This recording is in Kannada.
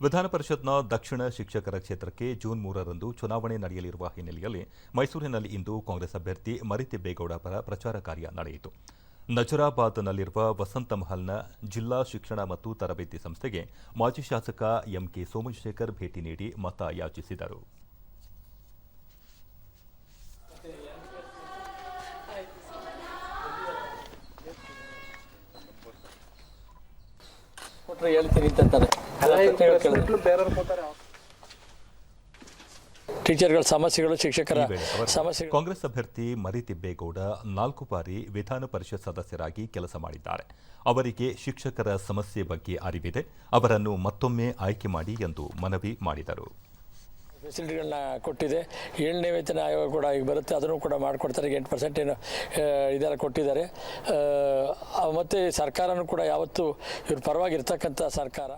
ವಿಧಾನ ಪರಿಷತ್ನ ದಕ್ಷಿಣ ಶಿಕ್ಷಕರ ಕ್ಷೇತ್ರಕ್ಕೆ ಜೂನ್ ಮೂರರಂದು ಚುನಾವಣೆ ನಡೆಯಲಿರುವ ಹಿನ್ನೆಲೆಯಲ್ಲಿ ಮೈಸೂರಿನಲ್ಲಿ ಇಂದು ಕಾಂಗ್ರೆಸ್ ಅಭ್ಯರ್ಥಿ ಮರಿತಿಬ್ಬೇಗೌಡ ಪರ ಪ್ರಚಾರ ಕಾರ್ಯ ನಡೆಯಿತು. ನಜರಾಬಾದ್ನಲ್ಲಿರುವ ವಸಂತ ಮಹಲ್ನ ಜಿಲ್ಲಾ ಶಿಕ್ಷಣ ಮತ್ತು ತರಬೇತಿ ಸಂಸ್ಥೆಗೆ ಮಾಜಿ ಶಾಸಕ ಎಂಕೆ ಸೋಮಶೇಖರ್ ಭೇಟಿ ನೀಡಿ ಮತ ಯಾಚಿಸಿದರು ಕೊಟ್ರೆ ಹೇಳ್ತೀನಿ ಟೀಚರ್ಗಳ ಸಮಸ್ಯೆಗಳು ಶಿಕ್ಷಕರ ಸಮಸ್ಯೆಗಳು. ಕಾಂಗ್ರೆಸ್ ಅಭ್ಯರ್ಥಿ ಮರಿತಿಬ್ಬೇಗೌಡ ನಾಲ್ಕು ಬಾರಿ ವಿಧಾನ ಪರಿಷತ್ ಸದಸ್ಯರಾಗಿ ಕೆಲಸ ಮಾಡಿದ್ದಾರೆ. ಅವರಿಗೆ ಶಿಕ್ಷಕರ ಸಮಸ್ಯೆ ಬಗ್ಗೆ ಅರಿವಿದೆ. ಅವರನ್ನು ಮತ್ತೊಮ್ಮೆ ಆಯ್ಕೆ ಮಾಡಿ ಎಂದು ಮನವಿ ಮಾಡಿದರು. ಫೆಸಿಲಿಟಿಗಳನ್ನ ಕೊಟ್ಟಿದೆ. ಏಳನೇ ವೇತನ ಆಯೋಗ ಕೂಡ ಈಗ ಬರುತ್ತೆ. ಅದನ್ನು ಕೂಡ ಮಾಡಿಕೊಡ್ತಾರೆ. ಈಗ ಎಂಟು ಪರ್ಸೆಂಟ್ ಏನು ಇದೆಲ್ಲ ಕೊಟ್ಟಿದ್ದಾರೆ. ಮತ್ತು ಸರ್ಕಾರನೂ ಕೂಡ ಯಾವತ್ತೂ ಇವ್ರ ಪರವಾಗಿರ್ತಕ್ಕಂಥ ಸರ್ಕಾರ.